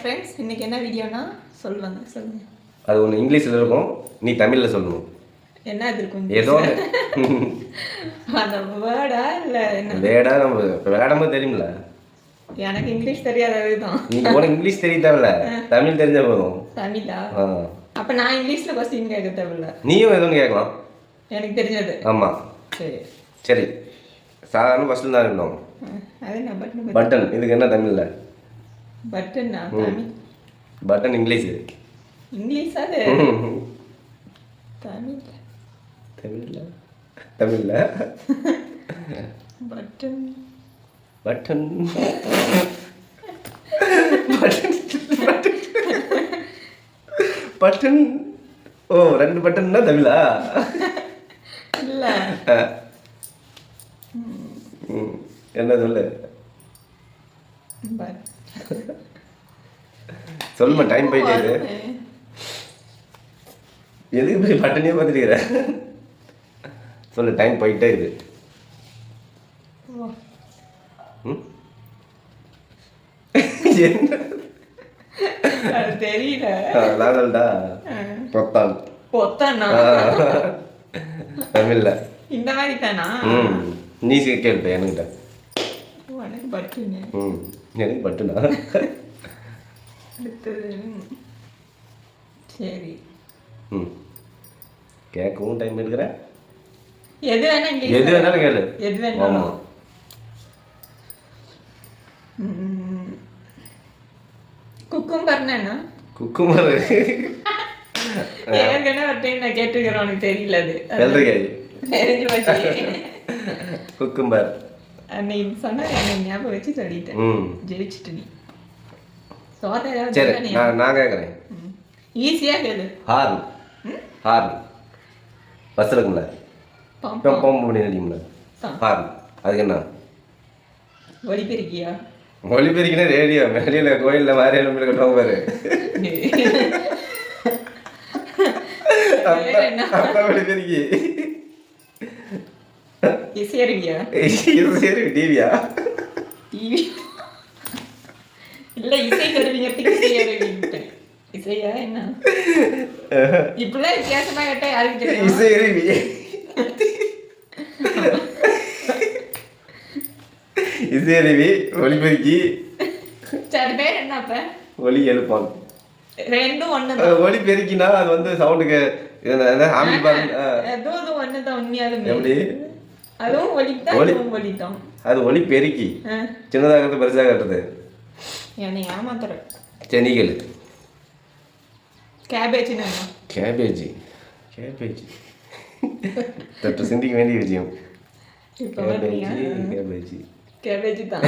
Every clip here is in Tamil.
ஃப்ரெண்ட்ஸ் இன்னைக்கு என்ன வீடியோனா சொல்லுவாங்க சொல்லுங்க. அது ஒன்று இங்கிலீஷில் இருக்கும் நீ தமிழில் சொல்லணும். என்ன இது இருக்கும் ஏதோ அந்த வேர்டா இல்ல என்ன? வேடா நம்ம இப்போ விளையாடும்போது தெரியுமில்ல எனக்கு இங்கிலீஷ் தெரியாதது தான் நீ உனக்கு இங்கிலீஷ் தெரிய தேவையில்ல தமிழ் தெரிஞ்சா போதும். தமிழா? அப்ப நான் இங்கிலீஷ்ல கொஸ்டின் கேட்க தேவையில்ல. நீயும் எதுவும் கேட்கலாம். எனக்கு தெரிஞ்சது. ஆமாம் சரி. சரி. சாதாரண ஃபஸ்ட்டில் தான் இருந்தோம் அஹ், அது என்ன பட்டன் பட்டன் இதுக்கு என்ன தமிழில்? பட்டன்னா தமிழ் பட்டன் இங்கிலீஷு இங்கிலீஷ் அது? தமிழ் தமிழில்? தமிழில்? பட்டன் பட்டன் பட்டன் ஓ ரெண்டு பட்டன்னா தமிழா? இல்ல. என்ன சொல்லு? சொல்லுமா டைம் போயிட்டே. எதுக்கு போய் பட்டனே பார்த்துருக்கிற சொல்லு டைம் போயிட்டே அது தெரியல. சொல்லிட்டா பொத்தான். தமிழில். இந்த மாதிரி தானா? ம். நீ கேள்வி என்கிட்ட ம். எனக்கு பட்டுனா? அடுத்தது சரி. ம். கேட்கவும் டைம் எடுக்கிற? எது வேணா இங்கிலீஷ் எது வேணாலும் கேளு. எது வேணாலும். ஆமாம் குக்கும்பர்னா என்ன குக்குமர் ஏற்கனவே ஒரு டைம் நான் கேட்டுக்கிறேன் உனக்கு தெரியல அது. வெள்ளரிக்காய் தெரிஞ்சு வச்சு குக்கும்பர். அன்னைக்கு சொன்னா ஞாபகம் வச்சு சொல்லிட்டேன். ஜெயிச்சிட்டு நீ. சரி? நான் நான் கேட்குறேன் ம். ஈஸியா கேளு. ஹார்ன் ஹார்ன் பஸ் இருக்கும்ல. பம் இப்போ போக முடியும் அடிக்கும்ல. ஹார்ன் அதுக்கு என்ன? ஒலிபெருக்கியா ஒளிபெருக்கினா ரேடியோ வெளியில் கோயிலில் மாரியம்மன் கட்டுவாங்க பாரு. ஒளிபெருக்கி இசையருவியா டிவியா? டிவி. இல்ல இசை கருவிங்கிறதுக்கு இசையருவின்ட்டேன் இசையா என்ன? இப்படிலாம் வித்தியாசமா கேட்டா யாருக்கு தெரியும்? இசை அருவி இசை அருவி ஒளிபெருக்கி. சரி பேர் என்ன அப்ப? ஒளி எழுப்பான். ரெண்டும் ஒண்ணு ஒளி பெருக்கினா அது வந்து சவுண்டுக்கு எப்படி? அதுவும் ஒலி. ஒலித்தான் அது ஒளி பெருக்கி ஆ, சின்னதாகிறது பெருசாக கட்டுறது என்னை ஏமாத்துற சென்னிகள் கேபேஜ் என்ன கேபேஜி கேபேஜி சற்று சிந்திக்க வேண்டிய விஷயம் கேபேஜி கேபேஜி கேபேஜ் தான்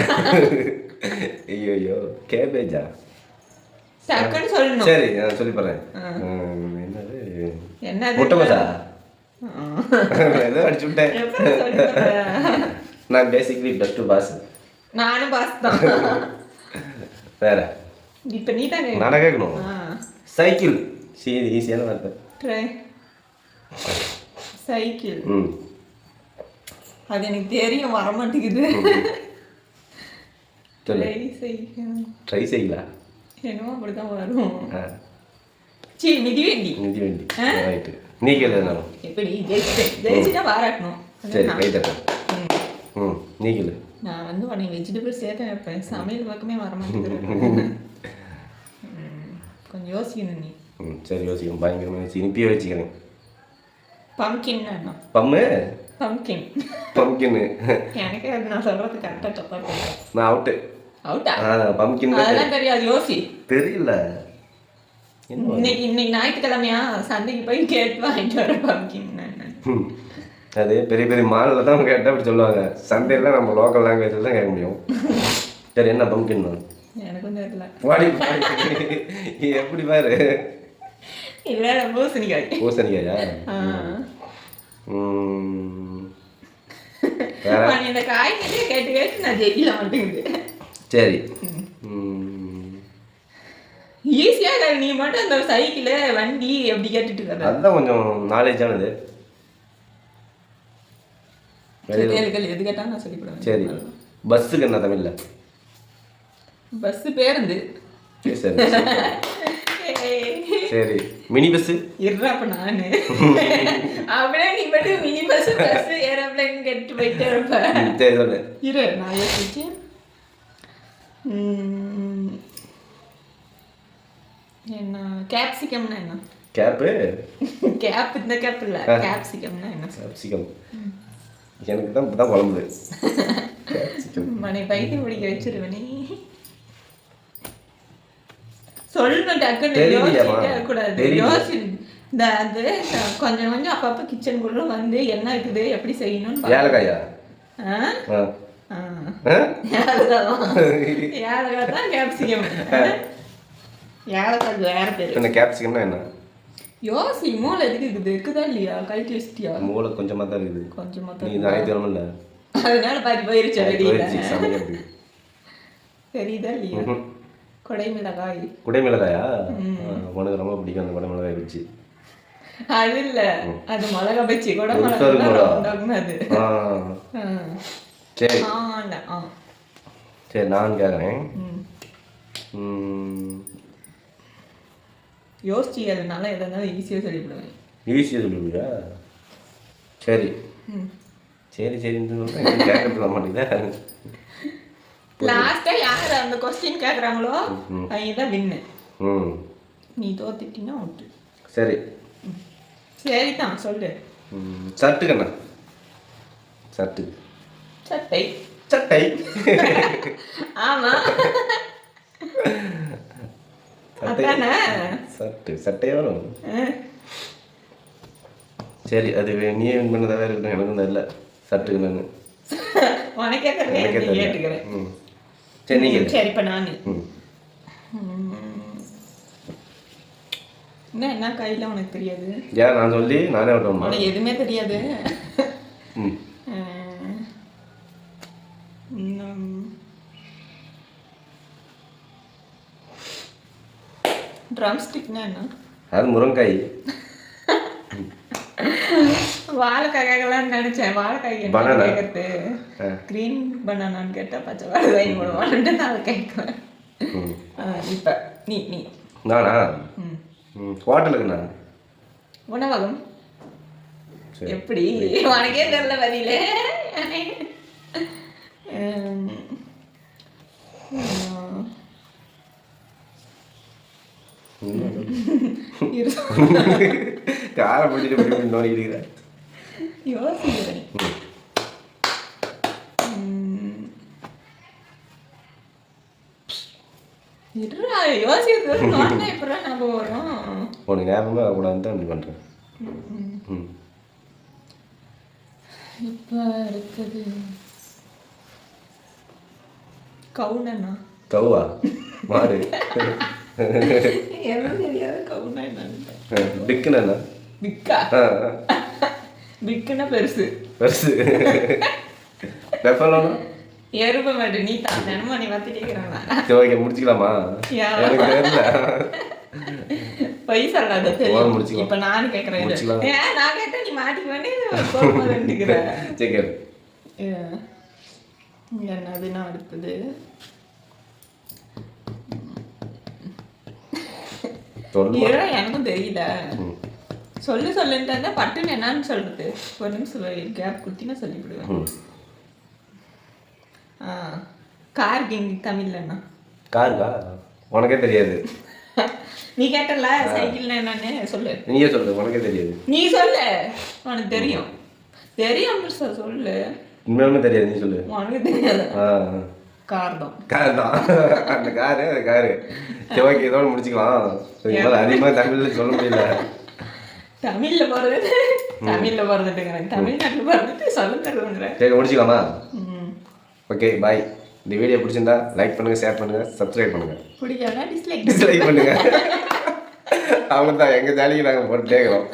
ஐயோ ஐயோ கேபேஜா டக்குன்னு சொல்லணும் சரி நான் சொல்லி போறேன் என்னது என்னது முட்டை மசா ஆ. ஏதோ அடிச்சு விட்டேன்? நான் பேசிக்லி ப்ளஸ் டூ பாஸ் நானும் பாஸ் தான் வேற. இப்ப நீ தான்? நானே கேட்கணும் சைக்கிள். சீ ஈஸியான வார்த்தை ட்ரை சைக்கிள். ம். அது எனக்கு தெரியும் வர மாட்டேங்குது. Try cycle. ட்ரை செய்யலா என்னமோ அப்படிதான் வரும். ஆ. சீ மிதிவண்டி நிதி வண்டி. ஆ? ரைட்டு நீ கேளு எப்படி ஜெயிச்சு ஜெயிச்சுட்டா பாராட்டணும். சரி. ம் நீ கேளு. நான் வந்து உடனே வெஜிடபிள் சேர்த்து வைப்பேன். சமையல் பக்கமே வர மாட்டேங்குது ம், கொஞ்சம் யோசிக்கணும் நீ. ம் சரி யோசிக்கும் பயங்கரமாக யோசி இனிப்பியே வச்சுக்கிறேன். பம்கின் பம்மு? பம்கின் பம்கின்னு எனக்கு அது நான் சொல்றது கரெக்டாக தப்பா தெரியும் நான் அவுட்டு அவுட்டா பம்கின் அதெல்லாம் தெரியாது யோசி. தெரியல. இன்னைக்கு இன்னைக்கு ஞாயிற்றுக்கிழமையா? சந்தைக்கு போய் கேட்டு வாங்கிட்டு வர பம்கின். அது பெரிய பெரிய மாலில் தான் கேட்டால் அப்படி சொல்லுவாங்க. சந்தையில் நம்ம லோக்கல் லாங்குவேஜில் தான் கேட்க முடியும். சரி என்ன பம்கின் எனக்கும் தெரியல. வாடி வாடி. எப்படி பாரு? இல்லை பூசணிக்காய். பூசணிக்காயா? இந்த காய்கறியை கேட்டு கேட்டு நான் ஜெயிக்கல மாட்டேங்குது. சரி. ம். ஈஸியா இல்லை நீ மட்டும் அந்த சைக்கிள் வண்டி எப்படி கேட்டுட்டு இருக்கிற அதுதான் கொஞ்சம் நாலேஜானது எது கேட்டாலும் நான் சொல்லிவிடுவேன் சரி. பஸ்ஸுக்கு என்ன தமிழில்? பஸ் பேருந்து. சரி சரி மினி பஸ்ஸு? இருறா அப்ப நானு. அப்படியே நீ மட்டும் மினி பஸ் பஸ் ஏரோப்ளேன் கெட்டு போயிட்டே இருப்ப. சரி சொல்லு. இரு நான் யோசிச்சு. ம், என்ன கேப்சிகம்னா என்ன? கேப்பு கேப் இந்த கேப் இல்ல. கேப்சிகம்னா என்ன? கேப்சிகம் எனக்கு தான் இப்போ தான் கேப்சிகம் மனை பைத்தியம் பிடிக்க வச்சிருவனே. சொல்லணும் டக்குன்னு தெரியலையாம்மா? யோசிச்சுட்டே கூடாது தெரியல. யோசி இந்த அது கொஞ்சம் கொஞ்சம் அப்பப்போ கிச்சனுக்குள்ள வந்து என்ன இருக்குது எப்படி செய்யணும்னு. ஏலக்காயா. ஏலக்காய் தான் கேப்சிகம் ஏலக்காய் வேற பேரு. என்ன கேப்சிகம்னா என்ன? யோசி மூளை எதுக்கு இருக்குது? இருக்குதா இல்லையா? கழட்டி வச்சிட்டியா? மூளை கொஞ்சமாக தான் இருக்குது. கொஞ்சமா நீ தான் இந்த ஞாயிற்றுக்கிழமை இல்லை அதனால பாதி போயிருச்சு வெளியில தெரியுதா இல்லையா? ம்ஹும். கொடை மிளகாய். குடைமிளகாயா? உனக்கு ரொம்ப பிடிக்கும் அந்த குடைமிளகாய் வச்சு. அது இல்ல. அது மிளகா பச்சி கொடை ஒரு மிளகா சோறு மிளகா. ரவுண்டாகும் அது. ஆ. ஆ. சரி. சரி நான் கேட்குறேன். யோசிச்சு அதனால எதா இருந்தாலும் ஈஸியா சொல்லிவிடுவேன். ஈஸியாக சொல்லுவியா சரி. சரி சரின்னு சொல்கிறேன் வர மாட்டேங்குதா? லாஸ்டா யார் அந்த கொஸ்டின் கேக்குறாங்களோ அவங்க தான் வின்னு. ம். நீ தோத்துட்டீங்கன்னா அவுட்டு சரி. சரிதான் சொல்லு. ம், சட்டுக்கண்ணா. சட்டு. சட்டை. சட்டை. ஆமா. சட்டை சட்டு சட்டையே வரும். சரி அது நீயே வின் பண்ணதா வேற இருக்கட்டும் எனக்கும் தெரியல நீ கேட்டுக்கிறேன். ம். சரி நீங்கள் சரி இப்ப நானு. என்ன என்ன கையில உனக்கு தெரியாது? ஏன் நான் சொல்லி நானே விட்டோம்மா உனக்கு எதுவுமே தெரியாது. ம். ட்ரம் ஸ்டிக்னா என்ன? அது முருங்காய் வாழைக்காய் கேட்கலாம்னு நினைச்சேன் வாழைக்காய். கேட்கறது. கிரீன் பனானான்னு கேட்டா பச்சை வாழைக்காய் போடுவான்ட்டு நான் ம். இப்ப நீ நீ. நானா? ஹோட்டலுக்குண்ணா உணவகம்? எப்படி? உனக்கே தெரியல பதிலே. காரை இப்படி இப்படி நோண்டிக்கிறேன் யோசிக்கிறேன். உனக்கு ஞாபகமே வரக்கூடாதுன்னு தான் பண்ணுறேன் இப்ப அடுத்தது கவுனண்ணா. கவுவா மாடு. பிக்குண்ணா பிக்கா? பிக்குன்னா பெருசு. பெருசு. பெப்பலோனா எருப நீ தான் தினமும் நீ சரி ஓகே முடிச்சுக்கலாமா. எனக்கு தெரியல. பொய் சொல்லாத தெரியும். இப்ப நானும் கேக்குறேன். ஏன் நான் கேட்டா நீ மாட்டிக்குவேன்னு கோபமா கேளு. என்னதுன்னா அடுத்தது. எனக்கும் தெரியல. சொல்லு சொல்லுன்ட்டு பட்டுன்னு என்னன்னு சொல்றது. ஒரு நிமிஷம் கேப் குத்தினா சொல்லிவிடுவேன் கார் கிங் தமிழ்லண்ணா? காருக்கா? உனக்கே தெரியாது. நீ கேட்டல சைக்கிள்னா என்னன்னு? சொல்லு. நீயே சொல்லு உனக்கே தெரியாது. நீ சொல்லு. உனக்கு தெரியும். தெரியும் சொல்லு. உண்மையாலுமே தெரியாது நீ சொல்லு. உனக்கு தெரியாது. கார் தான் கார் தான் அந்த காரு அந்த காரு. சரி ஓகே இதோட முடிச்சுக்கலாம். இதுக்கு அதிகமாக தமிழில் சொல்ல முடியல. தமிழ்ல போறது தமிழ்ல போறதுட்டுங்கிறேன் தமிழ்நாட்டுல போறதுட்டு சொல்ல தருவேங்கிறேன் சரி முடிச்சுக்கலாமா? ம். ஓகே பாய் இந்த வீடியோ பிடிச்சிருந்தா லைக் பண்ணுங்க ஷேர் பண்ணுங்க சப்ஸ்கிரைப் பண்ணுங்க. பிடிக்காதா டிஸ்லைக் டிஸ்லைக் பண்ணுங்க. அவங்க தான் எங்கள் ஜாலிக்கு நாங்கள் போட்டுட்டே இருக்கிறோம்.